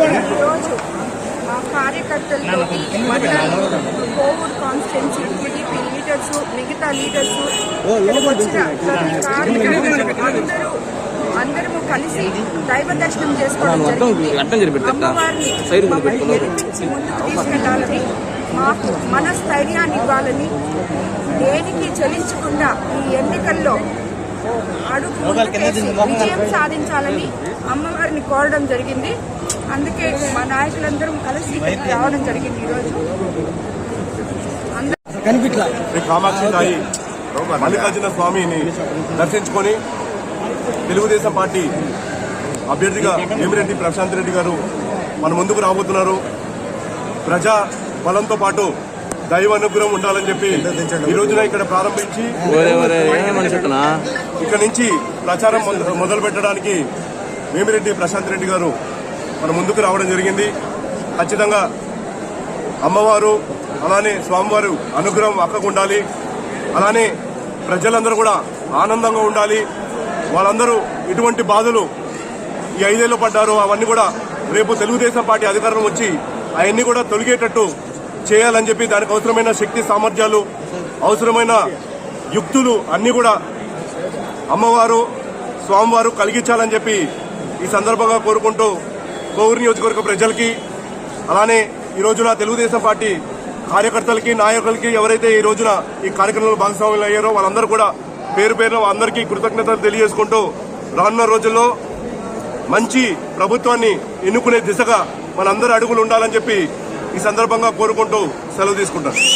ఈరోజు మా కార్యకర్తలతో మండలం కోవూర్ కాన్స్టిట్యున్సీ టీడీపీ లీడర్స్ మిగతా లీడర్స్ వచ్చిన కార్యకర్తలు అందరూ అందరము కలిసి దైవ దర్శనం చేసుకోవడం అమ్మవారిని మాకు మనస్థైర్యాన్ని ఇవ్వాలని దేనికి చలించకుండా ఈ ఎన్నికల్లో అడుగు విజయం సాధించాలని అమ్మవారిని కోరడం జరిగింది. అందుకే మా నాయకులందరం కలిసి రావడం జరిగింది ఈరోజు. కామాక్షి తాయి మల్లికార్జున స్వామిని దర్శించుకొని తెలుగుదేశం పార్టీ అభ్యర్థిగా వేమిరెడ్డి ప్రశాంత్ రెడ్డి గారు మన ముందుకు రాబోతున్నారు. ప్రజా బలంతో పాటు దైవ అనుగ్రహం ఉండాలని చెప్పి ఈ రోజున ఇక్కడ ప్రారంభించి ఇక్కడ నుంచి ప్రచారం మొద- మొదలు పెట్టడానికి వేమిరెడ్డి ప్రశాంత్ రెడ్డి గారు మన ముందుకు రావడం జరిగింది. ఖచ్చితంగా అమ్మవారు అలానే స్వామివారు అనుగ్రహం అక్కకు ఉండాలి. అలానే ప్రజలందరూ కూడా ఆనందంగా ఉండాలి. వాళ్ళందరూ ఇటువంటి బాధలు ఈ ఐదేళ్ళు పడ్డారు అవన్నీ కూడా రేపు తెలుగుదేశం పార్టీ అధికారం వచ్చి అవన్నీ కూడా తొలగేటట్టు చేయాలని చెప్పి దానికి అవసరమైన శక్తి సామర్థ్యాలు అవసరమైన యుక్తులు అన్నీ కూడా అమ్మవారు స్వామివారు కలిగించాలని చెప్పి ఈ సందర్భంగా కోరుకుంటూ కోవూరు నియోజకవర్గ ప్రజలకి అలానే ఈ రోజున తెలుగుదేశం పార్టీ కార్యకర్తలకి నాయకులకి ఎవరైతే ఈ రోజున ఈ కార్యక్రమంలో భాగస్వాములు అయ్యారో వాళ్ళందరూ కూడా పేరు పేరున అందరికీ కృతజ్ఞతలు తెలియజేసుకుంటూ రానున్న రోజుల్లో మంచి ప్రభుత్వాన్ని ఎన్నుకునే దిశగా మనందరి అడుగులు ఉండాలని చెప్పి ఈ సందర్భంగా కోరుకుంటూ సెలవు తీసుకుంటాను.